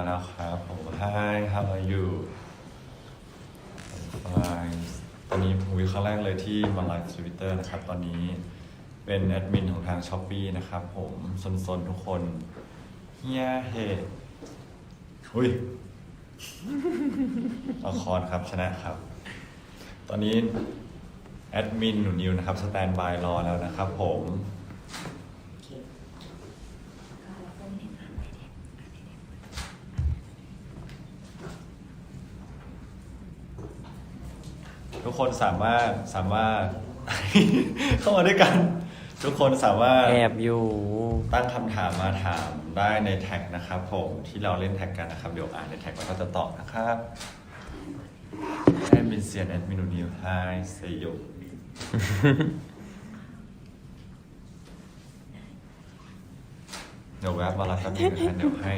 มาแล้วครับผม Hi how are you Fine ตอนนี้ผมวิครั้งแรกเลยที่มาไลฟ์ทวิตเตอร์นะครับ ตอนนี้เป็นแอดมินของทาง s h อ p e e นะครับผมซนๆ ทุกคนเฮียเฮอุ้ยละครครับชนะครับ ตอนนี้แอดมินหนูนิวนะครับสแตนบายรอแล้วนะครับผม คนสามารถสามารถ เข้ามาด้วยกัน ทุกคนสามารถแอบอยู่ ตั้งคำถามมาถามได้ในแท็กนะครับผมที่เราเล่นแท็กกันนะครับ เดี๋ยวอ่านในแท็กแล้วก็จะตอบนะครับแอดมินเซียนแอดมินูนิวไฮเซโยเดี๋ยวแวบมารับกันงนะครับเดี๋ยวให้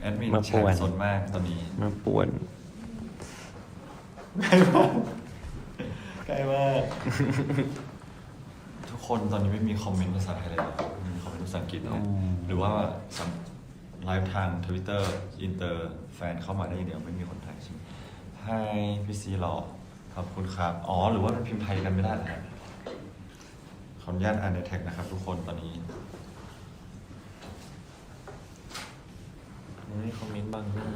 แอดมินมาแชป่วนร์สนมากตอนนี้ มาป่วนใกล้มาก ใกล้มากทุกคนตอนนี้ไม่มีคอมเมนต์ภาษาไทยเลยเหรอมีคอมเมนต์ภาษาอังกฤษนะอืมหรือว่าสัมไลฟ์ทางทวิตเตอร์อินเตอร์แฟนเข้ามาได้อย่างเดียวไม่มีคนไทยใช่ไหมไฮพี่ซีหรอขอบคุณครับ อ๋อ หรือว่ามันพิมพ์ไทยกันไม่ได้เหรอครับขออนุญาตอ่านในแท็กนะครับ ทุกคนตอนนี้ไม่คอมเมนต์บังหน้า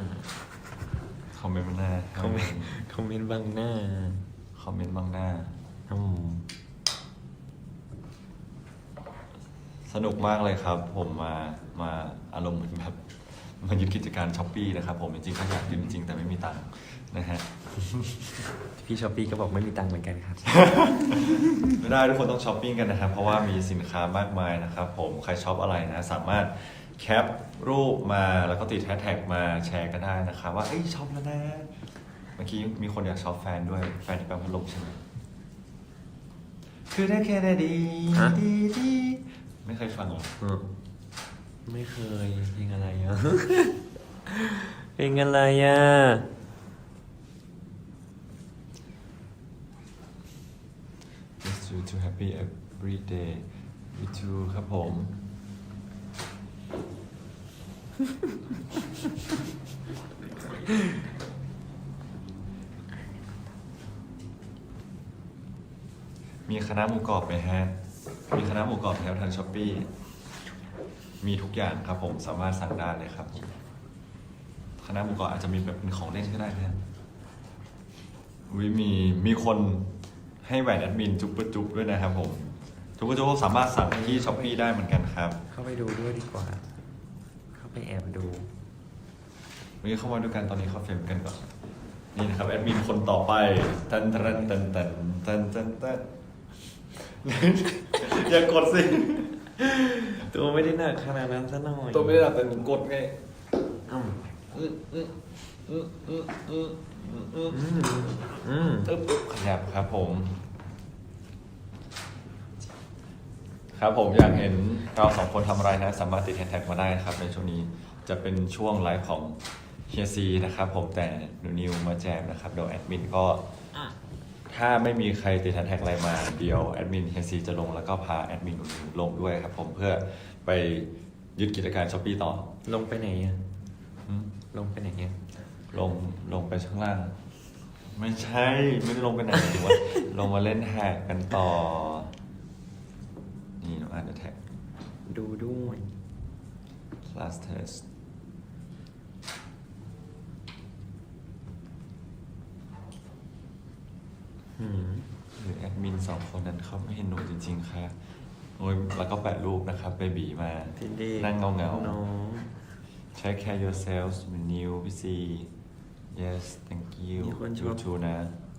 คอมเมนต์บางหน้าคอมเมนต์คอมเมนต์บังหน้า คอมเมนต์บางหน้า อืมสนุกมากเลยครับ ผมมามาอารมณ์เหมือนแบบมายึดกิจการช้อปปี้นะครับ ผมจริงๆก็อยากยึดจริงๆแต่ไม่มีตังค์นะฮะ พี่ช้อปปี้ก็บอกไม่มีตังค์เหมือนกันครับ ไม่ได้ทุกคนต้องช้อปปิ้งกันนะครับ เพราะว่ามีสินค้ามากมายนะครับ ผมใครช็อปอะไรนะ สามารถแคปรูปมาแล้วก็ติดแฮชแท็กมาแชร์ก็ได้นะครับ ว่าเอ้ยช็อปแล้วนะ เมื่อกี้มีคนอยากช็อปแฟนด้วย แฟนที่แปลพัดลมใช่ไหมคือได้แค่ได้ดีฮะ ดีดีไม่เคยฟังหรออืมไม่เคยเพลงอะไรอะ เพลงอะไรอะ Just you to happy every day you too ครับผม มีคณะหมูกรอบไหมฮะ มีคณะหมูกรอบแถวทางช้อปปี้มีทุกอย่างครับผมสามารถสั่งได้เลยครับผมคณะหมูกรอบอาจจะมีแบบเป็นของเล่นก็ได้นะฮะอุ้ยมีมีคนให้แหวนแอดมินจุ๊บปะจุ๊บด้วยนะครับผมจุ๊บปะจุ๊บสามารถสั่งที่ช้อปปี้ได้เหมือนกันครับ เข้าไปดูด้วยดีกว่า เข้าไปแอบดูวันนี้เข้ามาดูกันตอนนี้เข้าเฟรมกันก่อน นี่นะครับแอดมินคนต่อไปตันตันตันตันตันตันตัน อย่ากดสิ ตัวไม่ได้หนักขนาดนั้นซะหน่อยตัวไม่ได้ดับแต่กดไงอ้าวอืมอืมอืมอืมอืมอืมอืมอืมอืมอึ๊บอึ๊บขยับครับผม ครับผมอยากเห็นเราสองคนทำอะไรนะ สามารถติดแฮชแท็กมาได้นะครับ ในช่วงนี้จะเป็นช่วงไลฟ์ของเฮียซีนะครับผมแต่หนูนิวมาแจมนะครับเดี๋ยวแอดมินก็อะ ถ้าไม่มีใครติดแฮชแท็กอะไรมา เดี๋ยวแอดมินเฮียซีจะลงแล้วก็พาแอดมินหนูนิวลงด้วยครับผมเพื่อไปยึดกิจการช้อปปี้ต่อ ลงไปไหนอะอืมลงไปไหนอะลงลงไปข้างล่าง ไม่ใช่ไม่ได้ลงไปไหนหมายถึงว่า ลงมาเล่นแท็กกันต่อ นี่หนูอ่านในแท็ก ดูด้วย class test อืม หรือแอดมินสองคนนั้นเขาไม่เห็นหนูจริง ๆ ค่ะโอ้ยแล้วก็แปะรูปนะครับเบบีมาทีดีนั่งเงาเงาน้องๆ Take care yourselves เป็นนิวพี่ซี yes thank you มีคนช you อบ too นะ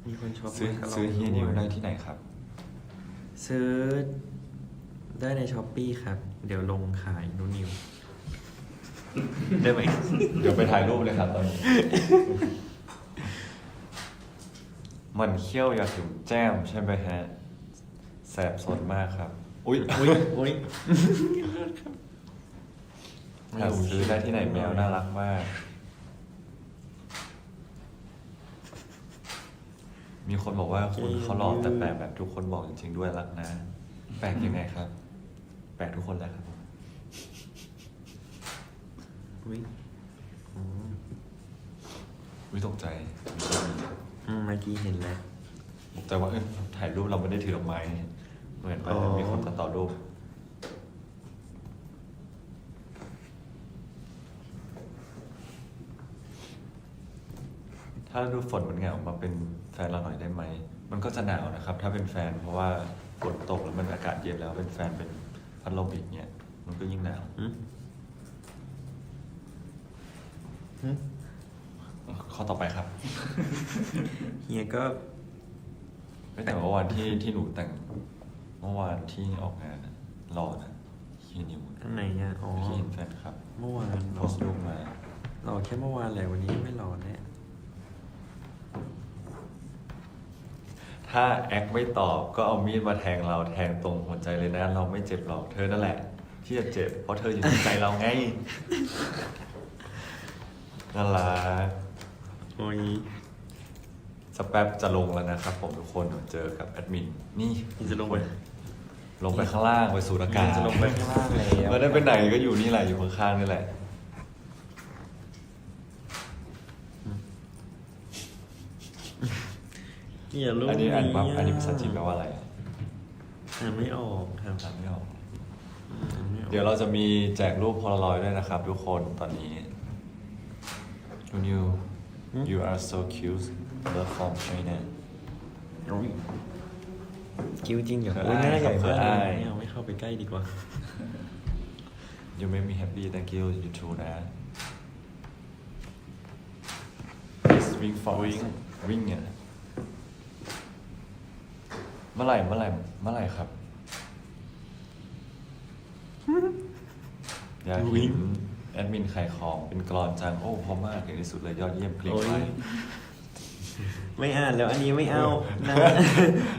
มีคนชอบซื้อมาซื้อเฮียนิวด้ได้วยที่ไหนครับ ซื้อได้ในช้อปปี้ครับ เดี๋ยวลงขายนูนิว ได้ไหม เดี๋ยวไปถ่ายรูปเลยครับตอนนี้ มันเขี้ยวอยากถึงแจ้มใช่ไหมฮะ แสบสนมากครับ อุ้ยอุ้ยอุ้ยหาซื้อได้ที่ไหนแมวน่ารักมากมมีคนบอกว่าคุณจริงเขาหล่อแต่แปลกแบบทุกคนบอกจริงๆด้วยรักนะ แปลกยังไงครับ แปลกทุกคนแหละครับผมอุ้ยอืมวิตกใจ อืมเมื่อกี้เห็นแล้วตกใจว่าเอ้ยถ่ายรูปเราไม่ได้ถือดอกไม้เหมือนไปอ๋อ มีคนตัดต่อรูป ถ้าฤดูฝนมันเหงามาเป็นแฟนเราหน่อยได้ไหม มันก็จะหนาวนะครับ ถ้าเป็นแฟนเพราะว่าฝนตกแล้วมันอากาศเย็นแล้วเป็นแฟนเป็นพัดลมอีกเนี่ย มันก็ยิ่งหนาว อืมอืม ข้อต่อไปครับ เฮียก็ไม่แต่เมื่อวานที่ที่หนูแต่งเมื่อวานที่ออกงานอะหล่อนะเฮียนิวอันไหนอะอ๋อที่เห็นแฟนครับเมื่อวานโพรอสต์รูปมารอแค่เมื่อวานแหละวันนี้ไม่รอแน่ถ้าแอคไม่ตอบก็เอามีดมาแทงเราแทงตรงหัวใจเลยนะ เราไม่เจ็บหรอกเธอนั่นแหละ ที่จะเจ็บเพราะเธออยู่ในใจเราไงน่ารัก โอ้ยสแป๊บจะลงแล้วนะครับ ผมทุกคนเจอกับแอดมิน นี่นี่จะลงไป ลงไปข้างล่างไปสู่อากาศจะลงไปข้างล่างแล้วไม่ได้ไปไหนก็อยู่นี่แหละอยู่ข้างๆนี่แหละเฮียรูปอันนี้อ่านว่าะอันนี้ภาษาจีนแปลว่าอะไรอะอ่านไม่ออกครับอ่านไม่ออก อ่านไม่ออกเดี๋ยวเราจะมีแจกรูปโพลารอยด์ด้วยนะครับ ทุกคนตอนนี้นูนิว you are so cute love from China โอ้ยคิ้วจริงเหรอเขินโอ้ยหน้าอายใหญ่เขิมานกอายไม่เอาไม่เข้าไปใกล้ดีกว่า you make me happy thank you you too นะ Please wing for wing wing เนี่ยเมื่อไหร่เมื่อไหร่เมื่อไหร่ครับอยากเห็นแอ ดมินขายของเป็นกรอนจัง โอ้เพราะมากถึงที่สุดเลยยอดเยี่ยมเพลงโอ้ยไว้ไม่อ่านแล้วอันนี้ไม่เอานะ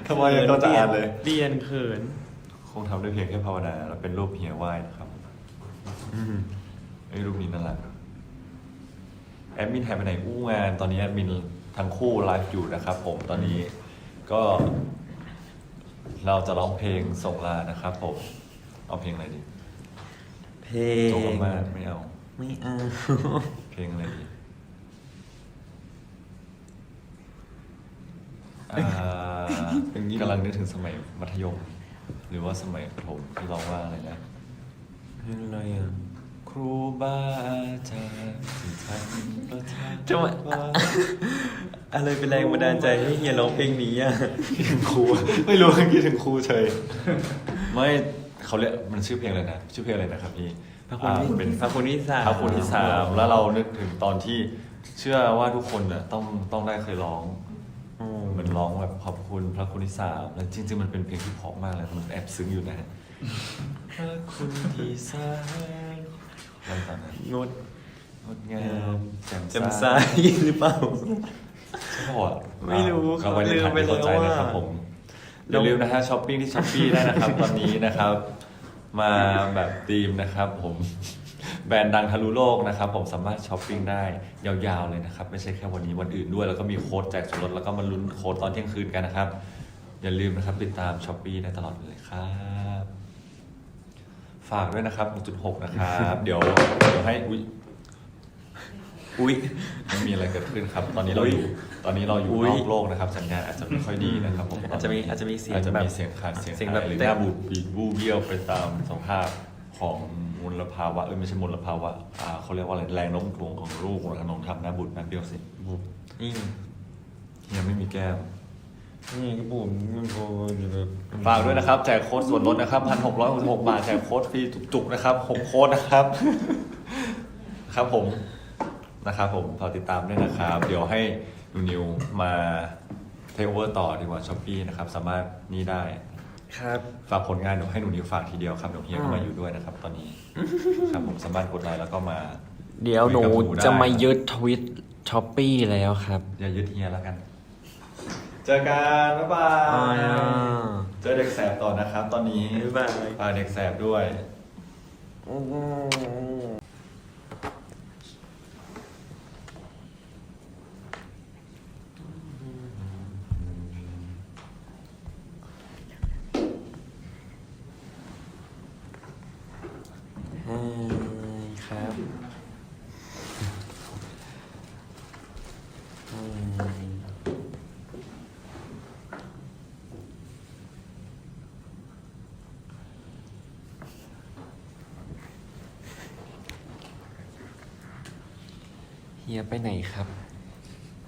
ทำไมอะก็จะอ่านเลย เรียนเขิน คงทำได้เพียงแค่ภาวนาแล้วเป็นรูปเฮียไหว้นะครับอืมไอ้ยรูปนี้นั่นแหละแอดมินหายไปไหนอู้งาน ตอนนี้แอดมินทั้งคู่ไลฟ์อยู่นะครับผมตอนนี้ก็ เราจะร้องเพลงส่งลานะครับผม เอาเพลงอะไรดี เพลโจงมากไม่เอา ไม่เอา เพลงอะไรดีอ่ากำลังนึกถึงสมัยมัธยม หรือว่าสมัยประถมที่ร้องว่าอะไรนะ เพลงอะไรอะ ครูบาอาจารย์ที่ท่านประทานจังหวะว่าอะไรเป็นแรงบันดาลใจให้เฮียร้องเพลงนี้อะคิดถึงครู ไม่รู้คิดถึงครูเฉย ไม่เขาเรียกมันชื่อเพลงอะไรนะ ชื่อเพลงอะไรนะครับพี่ พระคุณอ่าที่เป็นพระคุณที่สามพระคุณที่สามแล้วเรานึกถึงตอนที่เชื่อว่าทุกคนน่ะต้องต้องได้เคยร้องอืมเหมือนร้องแบบขอบคุณพระคุณที่สามแล้วจริง ๆ มันเป็นเพลงที่เพราะมากเลยมันแอบซึ้งอยู่นะฮะพระคุณที่สามอะไรตอนนั้นงดงดงามแจ่มจำซ้ายหรือเปล่าใช่ป่ะไม่รู้เราไปเรียนลืมผ่านไปที่เข้าใจแล้วนะครับอะผมอย่าลืมนะฮะช้อปปิ้งที่ช้อปปี้ได้นะครับตอนนี้นะครับ มาแบบธีมนะครับผม แบรนด์ดังทะลุโลกนะครับ ผมสามารถช้อปปิ้งได้ยาวๆเลยนะครับ ไม่ใช่แค่วันนี้วันอื่นด้วย แล้วก็มีโค้ดแจกส่วนลดแล้วก็มาลุ้นโค้ดตอนเที่ยงคืนกันนะครับ อย่าลืมนะครับติดตามช้อปปี้ได้ตลอดเลยครับ ฝากด้วยนะครับ 6.6 นะครับ เดี๋ยวเดี๋ยวให้อุ้ย อุ้ย ไม่มีอะไรเกิดขึ้นครับ ตอนนี้เราอยู่ ตอนนี้เราอยู่อุ๊นยอกโลกนะครับ สัญญาณอาจจะไม่ค่อยดีนะครับผมอาจจะมีอาจจะมีเสียงอาจจะแบบ มีเสียงขาดเสียงเสียงแบบหายหรือเต้หนน้าบูดบีดบูเบี้ยวไปตามสภาพของมลภาวะเออไม่ใช่มลภาวะอ่าเขาเรียกว่าอะไรแรงโน้มถ่วงของลูกของนองทำหน้าบูดแป๊บเดียวสิบุบนี่ยังไม่มีแก้ม นี่ก็บุ๋มมันโบอยู่แบบฝากด้วยนะครับแจกโค้ดส่วนลดนะครับพันหกร้อยหกหกบาทแจกโค้ดฟรีจุกๆนะครับหกโค้ดนะครับ ครับผม นะครับผมฝากติดตามด้วยนะครับ เดี๋ยวให้นูนิวมาเทคโอเวอร์ต่อดีกว่าช้อปปี้นะครับ สามารถนี่ได้ ครับ ฝากผลงานเดี๋ยวให้หนูนิวฝากทีเดียวครับเดี๋ยวเฮียก็มาอยู่ด้วยนะครับ ตอนนี้ครับผมสามารถกดไลค์แล้วก็มา เดี๋ยวหนูคุยกับหนูได้จะมายึดทวิตช้อปปี้แล้วครับอย่ายึดเฮียแล้วกัน เจอกันบ๊ายบาอ๋อยเจอเด็กแสบต่อนะครับ ตอนนี้บ๊ายบายฝากเด็กแสบด้วย ฮียไปไหนครับ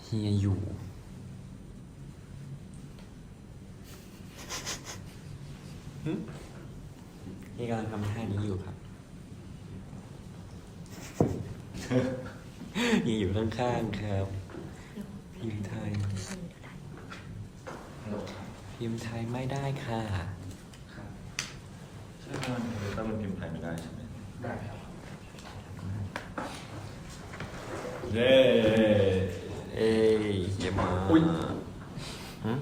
เฮียอยู่ เฮียกำลังทำท่านี้อยู่ครับ เฮียอยู่ข้างๆครับ พิมพ์ไทยพิมพ์ไทยไม่ได้ค่ะใช่ไหมมันถ้ามันพิมพ์ไทยไม่ได้ใช่ไหมได้ครับ เย้เอ้ยเฮียมาอุ๊ย หึ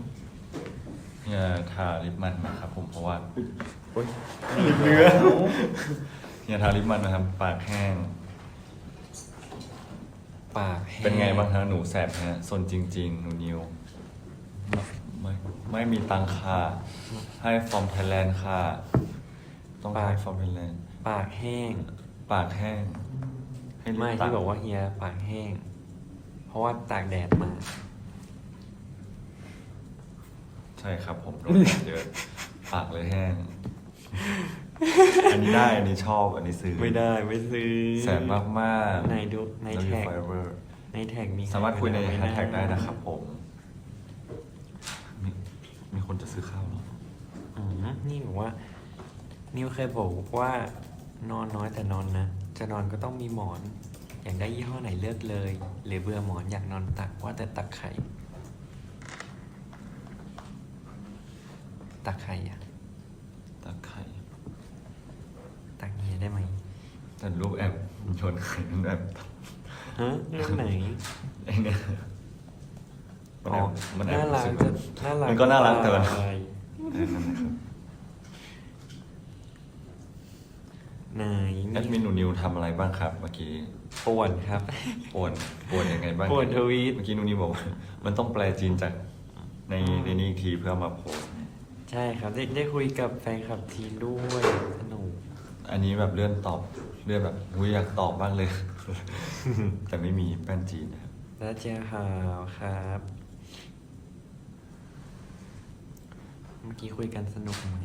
เนี่ยทาลิปมันนะครับผมเพราะว่าอุ๊ยลิปเนื้อเนี่ยทาลิปมันนะครับปากแห้ง ปากแห้งเป็นไงบ้างฮะหนูแสบฮะสนจริง ๆ หนูนิวไม่ไม่มีตังค่าให้ฟอร์มไทยแลนด์ค่ะ ต้องให้ฟอร์มไทยแลนด์ปากแห้ง ปากแห้ง ให้รีบไม่ตัที่ดบอกว่าเฮียปากแห้ง เพราะว่าตากแดดมา ใช่ครับผมโดนแดดเยอะปากเลยแห้ง อันนี้ได้ อันนี้ชอบ อันนี้ซื้อไม่ได้ไม่ซื้อแสบมากมากๆในดูในแท็กไฟเบอร์ในแท็กมีสามารถคุยในใรแฮบ้ชงแท็กได้นะครับผม มีมีคนจะซื้อข้าวเหรออืมนี่บอกว่า นิวเคยบอกว่านอนน้อยแต่นอนนะ จะนอนก็ต้องมีหมอน อยากได้ยี่ห้อไหนเลือกเลย หรือเบื่อหมอนอยากนอนตักว่าแต่ตักไข่ ตักไข่อะตาไข่ ตักเฮียได้ไหมแต่รูปแอบโยนไข่นั่นแบบฮะเรื่องไหนไอ้เนี่ยมันแอบมันแอบน่ารักสึจะแบบน่ารักมันก็น่ารักแต่มันอะไรเออนั่นแหละครับ ไหนแอดมินหนูนิวทำอะไรบ้างครับเมื่อกี้ป่วนครับป่วนป่วนยังไงบ้างป่วนทวีตเมื่อกี้หนูนิวบอกว่ามันต้องแปลจีนจากในในนี้อีกทีเพื่อมาโพสต์ใช่ครับได้ได้คุยกับแฟนคลับทีมด้วยสนุกอันนี้แบบเลื่อนตอบเลื่อนแบบอุ้ยอยากตอบบ้างเลย แต่ไม่มีแป้นจีนนะครับแล้วเจ้าหาวครับ เมื่อกี้คุยกันสนุกไหม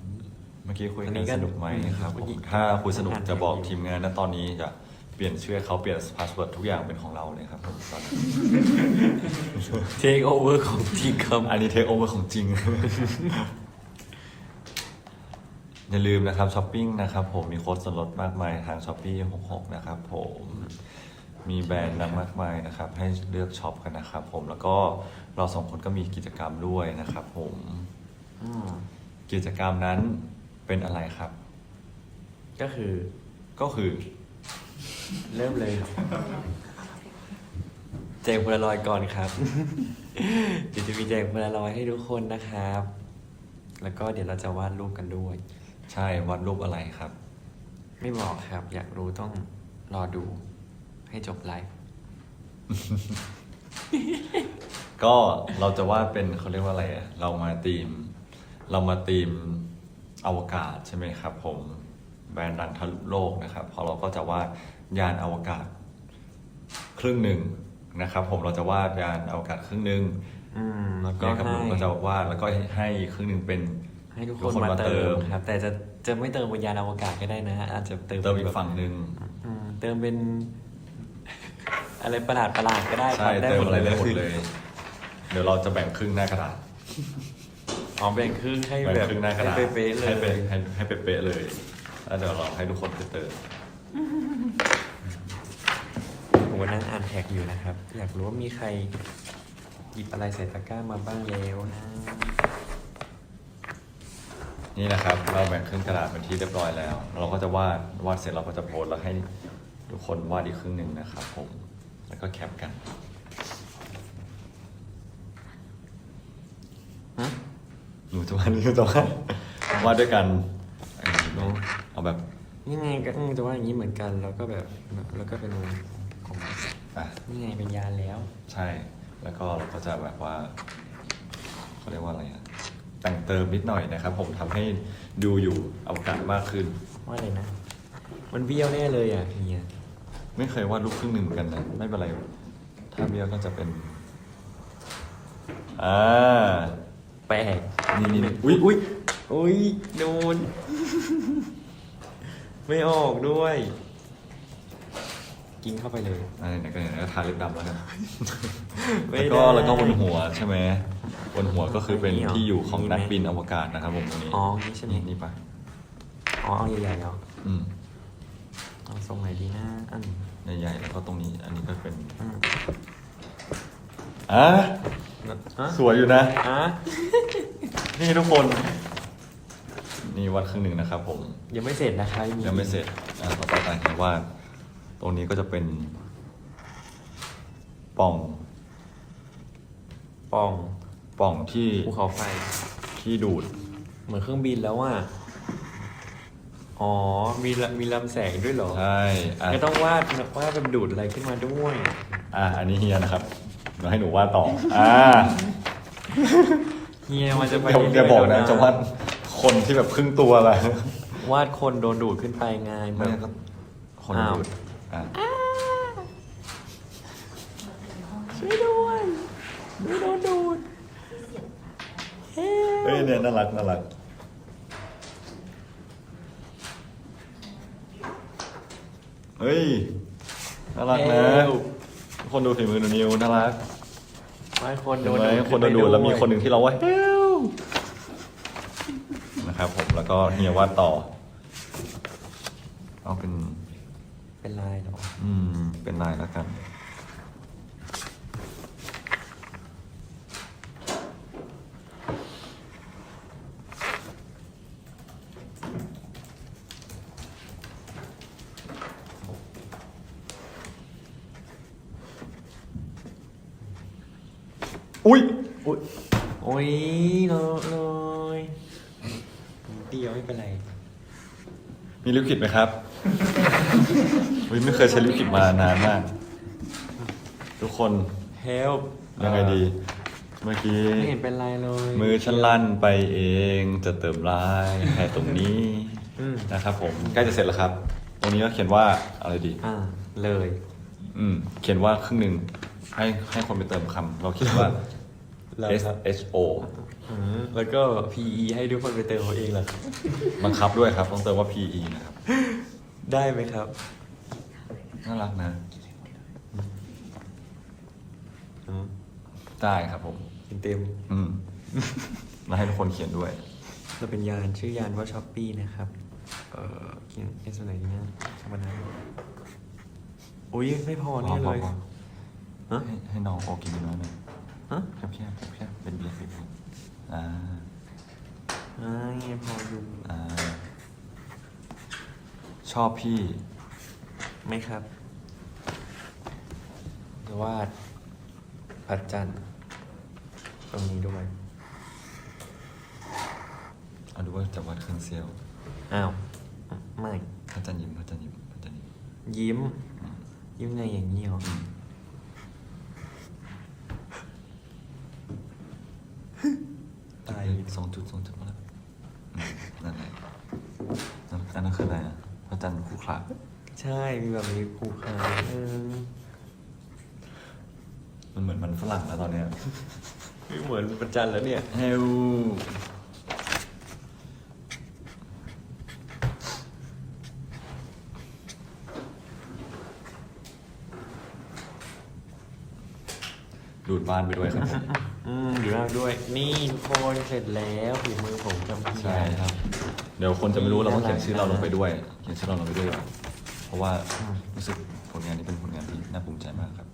เมื่อกี้คุยอันกันี้นก็สนุกไหมครับเมื่ผอกี้มถ้าคุยสนุกอ่านจะบอกอยู่ทีมงานนะตอนนี้จะเปลี่ยนชื่อให้เขาเปลี่ยนพาสเวิร์ดทุกอย่างเป็นของเราเลยครับผมตอนนี้เทคโอเวอร์ของทีมครับ อันนี้เทคโอเวอร์ของจริง อย่าลืมนะครับช้อปปิ้งนะครับผมมีโค้ดส่วนลดมากมายทางช้อปปี้66 นะครับผมมีแบรนด์ดังมากมายนะครับ ให้เลือกช็อปกันนะครับผมแล้วก็เราสองคนก็มีกิจกรรมด้วยนะครับผมอืมกิจกรรมนั้น เป็นอะไรครับ ก็คือก็คือ เริ่มเลยครับ แจกพลารอยด์ก่อนครับ เดี๋ยวจะมีแจกพลารอยด์ให้ทุกคนนะครับ แล้วก็เดี๋ยวเราจะวาดรูปกันด้วย ใช่วัดรูปอะไรครับ ไม่บอกครับ อยากรู้ต้องรอดู ให้จบไลฟ์ก็เราจะวาดเป็นเขาเรียกว่าอะไรอะเรามาตีม เรามาตีม อวกาศใช่ไหมครับผมแบรนด์ดังทั้งโลกนะครับพอเราก็จะวาดยานอวกาศ ครึ่งหนึ่งนะครับ ผมเราจะวาดยานอวกาศครึ่งหนึ่งอืมแล้วก็เนี่ยครับให้ผมก็จะวาดแล้วก็ให้อีกครึ่งหนึ่งเป็น ให้ทุกคทุนกคนมามาเติมเติมครับ แต่จะจะไม่เติมบนยานอวกาศก็ได้นะอาจจะเติมเติมอีแบกบฝั่งหนึ่งอืมเติมเป็น อะไรประหลาดประหลาดๆก็ได้คใช่รับได้เติหมมดอะไรเลยได้หมดเลย เดี๋ยวเราจะแบ่งครึ่งหน้ากระดาษ อ๋อแบ่งครึ่งให้แบ่งแบบครึ่งหน้ากระดาษให้เป๊ะๆเลให้ยเป๊ะให้ให้เป๊ะๆเลยแล้วเดี๋ยวเราให้ทุกคนไปเติมผมก็นั่งอ่านแท็กอยู่นะครับ อยากรู้ว่ามีใครหยิบอะไรใส่ตะกร้ามาบ้างแล้วนะ นี่นะครับ เราแบ่งครึ่งกระดาษเป็นที่เรียบร้อยแล้ว เราก็จะวาดวาดเสร็จเราก็จะโพสต์แล้วให้ทุกคนวาดอีกครึ่งหนึ่งนะครับผมแล้วก็แคปกัน ฮะ หนูจะวาดนี่จะวาดวาดด้วยกันอันนี้เนอะเอาแบบนี่ไงก็อืมจะว่าอย่างนี้เหมือนกัน แล้วก็แบบแล้วก็เป็นของอะนี่ไงเป็นยานแล้ว ใช่ แล้วก็เราก็จะแบบว่าเขาเรียกว่าอะไรอะแต่งเติมนิดหน่อยนะครับ ผมทำให้ดูอยู่อวกาศมากขึ้นว่าอะไรนะ มันเบี้ยวแน่เลยอะเฮียไม่เคยวาดรูปครึ่งหนึ่งเหมือนกันนะไม่เป็นไรถ้าเบี้ยวก็จะเป็นอ่าแปลก นี่นี่นี่อุ้ยอุ้ยอุ้ยโดน ไม่ออกด้วย กินเข้าไปเลยอันไหนๆก็ไหนๆก็ทาลิปดำแล้วกันไม่แล้วก็ได้ แล้วก็บนหัวใช่ไหมบนหัวก็คือเป็นอันนี้เหรอที่อยู่ของนี่ไหมนักบินอวกาศนะครับผมตรงนี้อ๋อนี่ใช่ไหมนี่นี่ปะอ๋อเอาใหญ่ๆเหรออืมเอาทรงไหนดีนะอันใหญ่ๆแล้วก็ตรงนี้ อันนี้ก็เป็นอืมอะอะสวยอยู่นะ อะ นี่ทุกคน นี่วัดครึ่งหนึ่งนะครับ ผม ยังไม่เสร็จนะคะยังไม่เสร็จอะต่อไปตามเห็นว่า ตรงนี้ก็จะเป็นปล่องปล่องปล่องที่ภูเขาไฟ ที่ดูด เหมือนเครื่องบินแล้วอะอ๋อ มีละมีลำแสงด้วยเหรอใช่อะก็ต้องวาดวาดเป็นดูดอะไรขึ้นมาด้วย อะอันนี้เฮียนะครับเดี๋ยวให้หนูวาดต่อ อ่า เฮียมันจะไปเดี๋ยวเดี๋ยวบอกนะจะวาดคนที่แบบครึ่งตัวอะไรวาดคนโดนดูดขึ้นไปไงแบไม่บก็คนอ้าวดูดอะช่วยด้วยไม่โดนดูดเฮ้เฮ้ยเนี่ยน่ารักน่ารักเฮ้ยน่ารักนะทุกคนดูฝีมือหนูนิวน่ารัก ไม่คนเห็โดนนไหมดูดคนโดนดูดแล้วมีคนหนึ่งขึ้ที่เราว่าเฮลนะครับผมแล้วก็เฮียวาดต่อ เอาเป็นไปด้วยเป็นลายเหรอ อืม เป็นลายแล้วกัน อุ้ยอุ้ยโอ้ยเลอะเลยเดียวไม่เป็นไร มีลิปคิดไหมครับ อุ้ยไม่เคยใช้ลิปคิดมานานมาก ทุกคน help ยังไงดี เมื่อกี้ ไม่เห็นเป็นไรเลยมือฉันลั่นไปเองจะเติมลายให้ตรงนี้อืมนะครับผมใกล้จะเสร็จแล้วครับ ตรงนี้ก็เขียนว่าอะไรดี อ่าเลย อืมเขียนว่าครึ่งหนึ่งให้ให้คนไปเติมคำเราคิดว่า แล้ว S ครับ H O อืมแล้วก็ PE ให้ทุกคนไปเติมเอาเองเหรอบังคับด้วยครับ ต้องเติมว่า P E นะครับ ได้ไหมครับ น่ารักนะ อืมได้ครับผม เต็มอืม มาให้ทุกคนเขียนด้วย ๆเราเป็นยานชื่อยานว่าช้อปปี้นะครับ เอ่อเขียนเอสไหนดีนะธรรมดาอุ้ยไม่พอแน่เลยพอ ฮะให้ให้น้องโอกินน้อยหน่อย ฮะแคบแคบแคบแคบเป็นเบียร์เป็นเบียร์อ่าอ่าไงพออยู่อ่าชอบพี่ไหมครับจะวาดพระจันทร์ตรงนี้ด้วยเอาดูว่าจะวัดเครื่องเซลล์อ้าวไม่พระจันทร์ยิ้มพระจันทร์ยิ้มพระจันทร์ยิ้มยิ้ม ยิ้มไงอย่างนี้เหรอ ตายสองจุดสองจุดมาแล้วอืมนั่นแหละนั่นอันนั้นคืออะไรอะพระ จันทร์คู่ขลาใช่ มีแบบมีภูขาเออมันเหมือนมันฝรั่งแล้วตอนเนี้ยไม่เหมือนพระจันแล้วเนี่ยเฮลดูดบ้านไปด้วยครับผม อืมอยู่แล้วด้วย นี่ทุกคนเสร็จแล้วฝีมือผมกับพี่ใช่ครับ เดี๋ยวคนจะไม่รู้เราต้องเขียนชื่อเราลงไปด้วย เขียนชื่อเราลงไปด้วย เพราะว่ารู้สึกผลงานนี้เป็นผลงานที่น่าภูมิใจมากครับ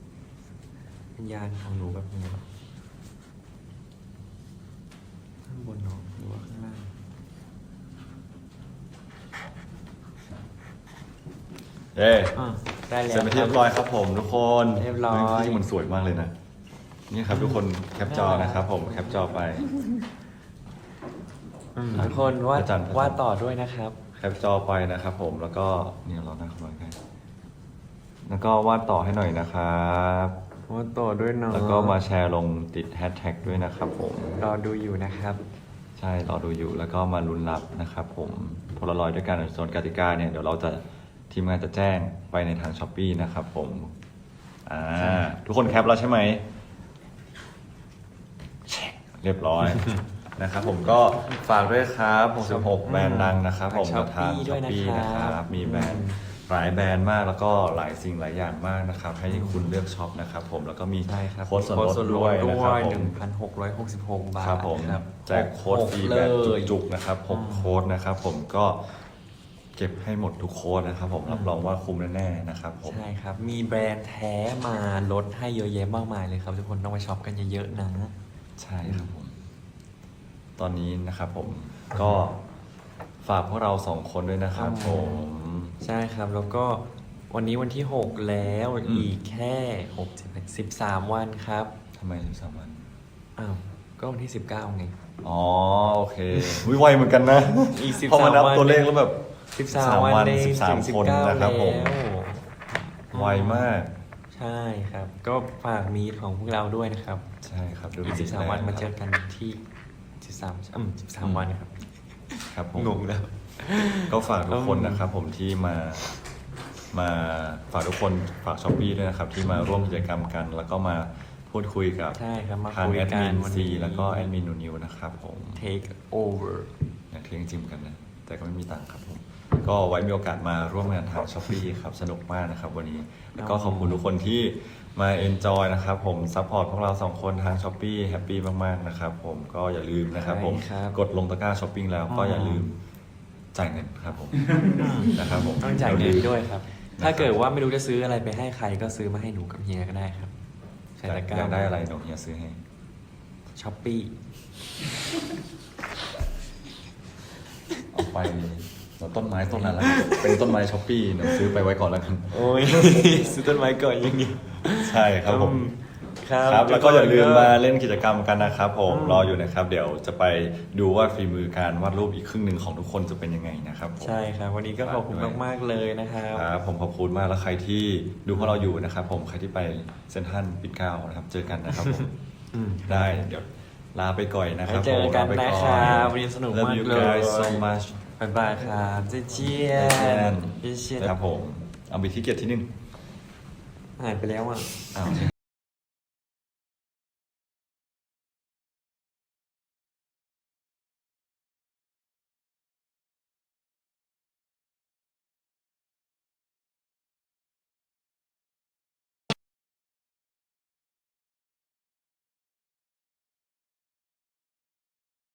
เป็นยานของหนูแบบนี้ข้างบนเนาะหรือว่าข้างล่างเย้อะได้แล้วเสร็จไปนที่เรียบร้อยครับผมทุกคนเรียบร้อยจริงๆมันสวยมากเลยนะ นี่ครับทุกคนแคปจอนะครับผมแคปจอไป อืมทุกคนวาดพระจันทร์พระจันทร์วาดต่อด้วยนะครับ แคปจอไปนะครับผมแล้วก็นี่เราหน้าขบวนกันแล้วก็วาดต่อให้หน่อยนะครับ วาดต่อด้วยเนาะแล้วก็มาแชร์ลงติดแฮชแท็กด้วยนะครับผม รอดูอยู่นะครับ ใช่รอดูอยู่แล้วก็มาลุ้นรับนะครับผมโพลารอยด้วยกันส่วนกติกาเนี่ยเดี๋ยวเราจะทีมงานจะแจ้งไปในทางช้อปปีนะครับผมอ่าทุกคนแคปแล้วใช่ไหมเช็คเรียบร้อย นะครับผมก็ฝากด้วยครับ66แบรนด์ดังนะครับผมฝากกับทาง Shopee ด้วย Shopee นะครับนะครับมีแบรนด์หลายแบรนด์มากแล้วก็หลายสิ่งหลายอย่างมากนะครับ ให้คุณเลือกช็อปนะครับผมแล้วก็มีใช่ครับโค้ดส่วนลดด้วยนะครับผหนึ่มงพันหกร้อยหกสิบหกบาทครับผมครับแจกโค้ดฟรีหกแบบเลยจุกๆนะครับหกอืมโค้ดนะครับผมก็เก็บให้หมดทุกโค้ดนะครับผมรับรองว่าคุ้มแน่ๆนะครับผม ใช่ครับ มีแบรนด์แท้มาลดให้เยอะแยะมากมายเลยครับ ทุกคนต้องไปช็อปกันเยอะๆนะ ใช่ครับผม ตอนนี้นะครับผมก็ฝากพวกเราสองคนด้วยนะครับผม ใช่ครับแล้วก็วันนี้วันที่ 6 แล้วอืม อีกแค่6 7 13 วันครับทำไมถึงสามวัน อ้าวก็วันที่ 19ไง อ๋อ โอเควิไวเหมือนกันนะอีกพอมานับ13วัน ตัวเลขแล้วแบบ 13 วันได้สิบสามถึงคน19นะครับผม แล้วไวมาก ใช่ครับ ก็ฝากมีดของพวกเราด้วยนะครับ ใช่ครับดูอีกดี13 วันมาเจอครับกันที่ 13อืม13วันครับ ครับผมงงแล้ว ก็ฝากทุกคนอืมนะครับ ผมที่มามาฝากทุกคนฝากช้อปปี้ด้วยนะครับ ที่มาร่วมกิจกรรมกัน แล้วก็มาพูดคุยกับใช่ครับมาทางคุยแอดกัมินนวันซีนี้ แล้วก็แอดมินนูนิวนะครับผม take over อยากเที่ยงจริงๆกันนะ แต่ก็ไม่มีตังค์ครับผม ก็ไว้มีโอกาสมาร่วมงานทางช้อปปี้ครับสนุกมากนะครับวันนี้แล้วก็ขอบคุณทุกคนที่มาเอนจอยนะครับผมซัพพอร์ตพวกเราสองคนทางช้อปปี้แฮปปี้มากๆนะครับผมก็อย่าลืมนะครับผมใช่ครับ กดลงตะกร้าช้อปปิ้งแล้วก็อย่าลืมจ่ายเงินครับผมนะครับผม ต้องจ่ายเงินด้วยครับนะครับถ้าเกิดว่าไม่รู้จะซื้ออะไรไปให้ใครก็ซื้อมาให้หนูกับเฮียก็ได้ครับใส่อยาตะกกร้าอยากได้อะไรเดี๋ยวเฮียซื้อให้ ช้อปปี้เอาไป เดี๋ยวต้นไม้ต้นอะไรเป็นต้นไม้ช้อปปี้เดี๋ยวซื้อไปไว้ก่อนแล้วกัน โอ้ย ซื้อต้นไม้ก่อนอย่างนี้ ใช่ครับผม ครับครับแล้วก็อย่าลืมมาเล่นกิจกรรมกันนะครับผมรออยู่นะครับ เดี๋ยวจะไปดูว่าฝีมือการวาดรูปอีกครึ่งหนึ่งของทุกคนจะเป็นยังไงนะครับผม ใช่ครับ วันนี้ก็ขอบคุณมาก ๆ เลยนะครับ ครับผมขอบคุณมากแล้วใครที่ดูพวกเราอยู่นะครับผมใครที่ไปเซนทรัลปิดเกล้านะครับ เจอกันนะครับผมอืมได้เดี๋ยวลาไปก่อนนะครับไว้เจอกันผมลาไปนะก่ครับวันนี้สนุก Love มาก you เลย guys so much บ๊ายบายครับเจเจีย再见เจเจียครับผม เอาบิทที่เกียรติที่หนึ่งหายไปแล้วอะอ้าวไม่